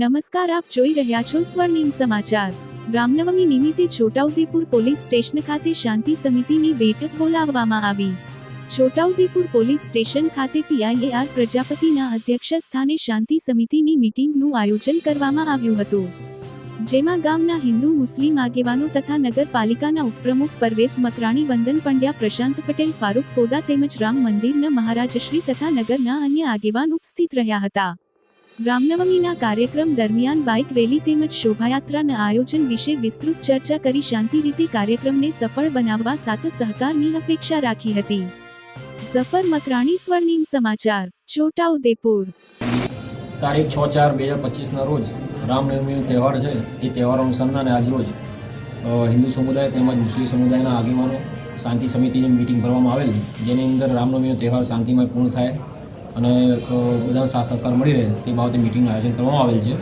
નમસ્કાર, આપ જોઈ રહ્યા છો સ્વર્ણિમ સમાચાર. રામનવમી નિમિત્તે છોટાઉદેપુર પોલીસ સ્ટેશન ખાતે શાંતિ સમિતિની બેઠક બોલાવવામાં આવી. છોટાઉદેપુર પોલીસ સ્ટેશન ખાતે પીઆઈએઆર પ્રજાપતિના અધ્યક્ષ સ્થાને શાંતિ સમિતિની મીટિંગનું આયોજન કરવામાં આવ્યું હતું. જેમાં ગામના હિન્દુ, મુસ્લિમ આગેવાનો તથા નગરપાલિકાના ઉપપ્રમુખ પરવેઝ મકરાણી, વંદન પંડ્યા, પ્રશાંત પટેલ, ફારૂક ફોદા તેમજ રામ મંદિરના મહારાજશ્રી તથા નગરના અન્ય આગેવાન ઉપસ્થિત રહ્યા હતા. રામનવમીના કાર્યક્રમ દરમિયાન બાઇક રેલી તેમજ શોભાયાત્રાના આયોજન વિશે વિસ્તૃત ચર્ચા કરી શાંતિ રીતે કાર્યક્રમને સફળ બનાવવા સાથે સહકારની અપેક્ષા રાખી હતી. ઝફર મકરાણી, સ્વર્ણિમ સમાચાર, છોટાઉદેપુર. તારીખ છ ચાર બે હજાર પચીસના રોજ રામનવમીનો તહેવાર છે. એ તહેવાર અનુસંધાને આજરોજ હિન્દુ સમુદાય તેમજ મુસ્લિમ સમુદાયના આગેવાનો શાંતિ સમિતિની મિટિંગ ભરવામાં આવેલ, જેની અંદર રામનવમીનો તહેવાર શાંતિમય પૂર્ણ થાય અને બધા સાથ સહકાર મળી રહે તે બાબતે મિટિંગનું આયોજન કરવામાં આવેલ છે.